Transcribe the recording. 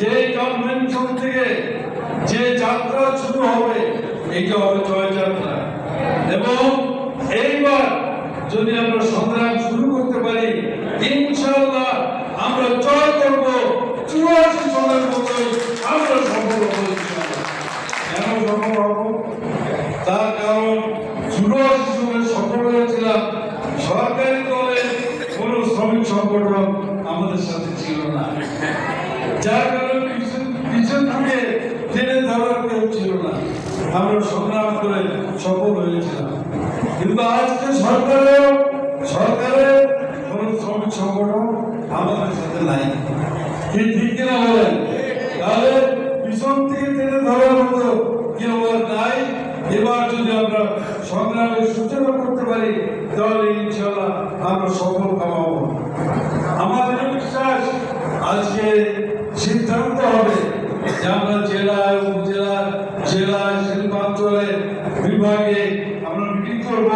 যে কনভেনশন থেকে যে যাত্রা শুরু হবে এইটা হবে জয়যাত্রা এবং এইবার যদি আমরা সংগ্রাম শুরু করতে পারি, ইনশাআল্লাহ আমরা জয় করব চুরাশি সনের মতোই আমরা সফল হব। কেন সফল হব? তার কারণ চুরাশি সনে সফল হয়েছিলাম, সরকারি দলের কোন শ্রমিক সংগঠন আমাদের সাথে ছিল না। যার আমরা সংগ্রাম করে সফল হয়েছিলাম। কিন্তু আজকে সরকারেও সরকারের কোন শ্রমিক সংগঠন আমাদের সাথে নাই। কি ঠিক কিনা বলেন? তাহলে পিছন থেকে টেনে ধরার মতো কেউ নাই? এবার যদি আমরা সংগ্রামের সূচনা করতে পারি, তাহলে ইনশাল্লাহ আমরা সফল কামাবো আমাদের বিশ্বাস, আজকে সিদ্ধান্ত হবে যে আমরা জেলা উপজেলা জেলায় শিল্পাঞ্চলে বিভাগে আমরা মিটিং করব।